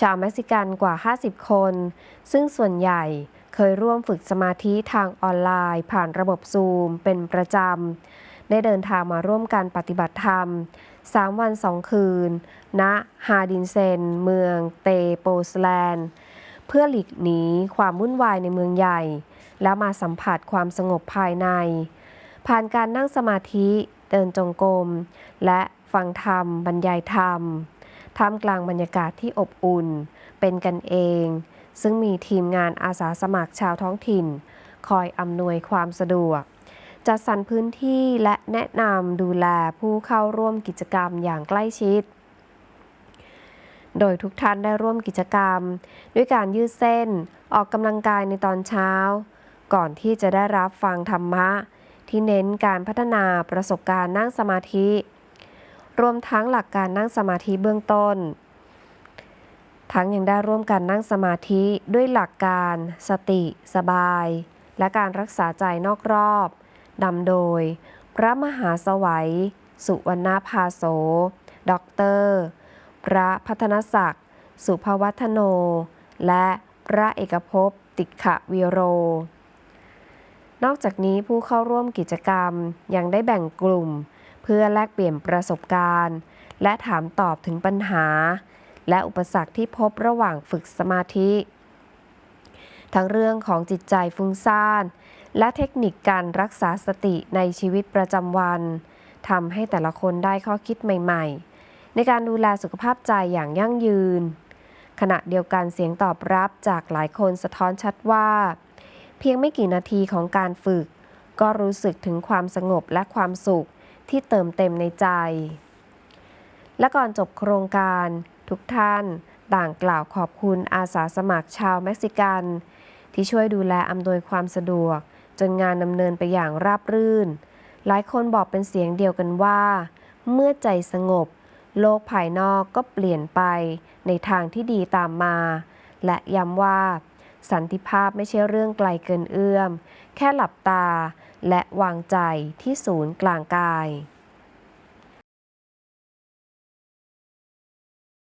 ชาวเม็กซิกันกว่า 50 คน ซึ่งส่วนใหญ่เคยร่วมฝึกสมาธิทางออนไลน์ ผ่านระบบซูม เป็นประจำ ได้เดินทางมาร่วมการปฏิบัติธรรม 3 วัน 2 คืน ณ ฮาดินเซน เมืองเตโปสแลนด์ เพื่อหลีกหนีความวุ่นวายในเมืองใหญ่ แล้วมาสัมผัสความสงบภายใน ผ่านการนั่งสมาธิ เดินจงกรม และฟังธรรม บรรยายธรรม ท่ามกลางบรรยากาศที่อบอุ่น เป็นกันเอง ซึ่งมีทีมงานอาสาสมัครชาวท้องถิ่น คอยอำนวยความสะดวก จัดสรรพื้นที่และแนะนำดูแลผู้เข้าร่วมกิจกรรมอย่างใกล้ชิด โดยทุกท่านได้ร่วมกิจกรรม ด้วยการยืดเส้น ออกกำลังกายในตอนเช้า ก่อนที่จะได้รับฟังธรรมะ ที่เน้นการพัฒนาประสบการณ์นั่งสมาธิ รวมทั้งหลักการนั่งสมาธิเบื้องต้น ทั้งยังได้ร่วมกันนั่งสมาธิด้วยหลักการ สติ สบาย และการรักษาใจนอกรอบนำโดย พระมหาสวัย สุวรรณภาโสด็อกเตอร์ พระพัฒนศักดิ์ สุภวัฒโน และพระเอกภพติขะวีโร นอกจากนี้ผู้เข้าร่วมกิจกรรมยังได้แบ่งกลุ่ม พื่อแลกเปลี่ยนประสบการณ์ และถามตอบถึงปัญหา และอุปสรรคที่พบระหว่างฝึกสมาธิ ทั้งเรื่องของจิตใจฟุ้งซ่าน และเทคนิคการรักษาสติในชีวิตประจำวันทำให้แต่ละคนได้ข้อคิดใหม่ ๆ ในการดูแลสุขภาพใจอย่างยั่งยืน ขณะเดียวกันเสียงตอบรับจากหลายคนสะท้อนชัดว่า เพียงไม่กี่นาทีของการฝึก ก็รู้สึกถึงความสงบและความสุข ที่เติมเต็มในใจ และก่อนจบโครงการทุกท่านต่างกล่าวขอบคุณอาสาสมัครชาวเม็กซิกัน ที่ช่วยดูแลอำนวยความสะดวก จนงานดำเนินไปอย่างราบรื่น หลายคนบอกเป็นเสียงเดียวกันว่า เมื่อใจสงบ โลกภายนอกก็เปลี่ยนไปในทางที่ดีตามมา และย้ำว่า สันติภาพไม่ใช่เรื่องไกลเกินเอื้อม แค่หลับตา และวางใจที่ศูนย์กลางกาย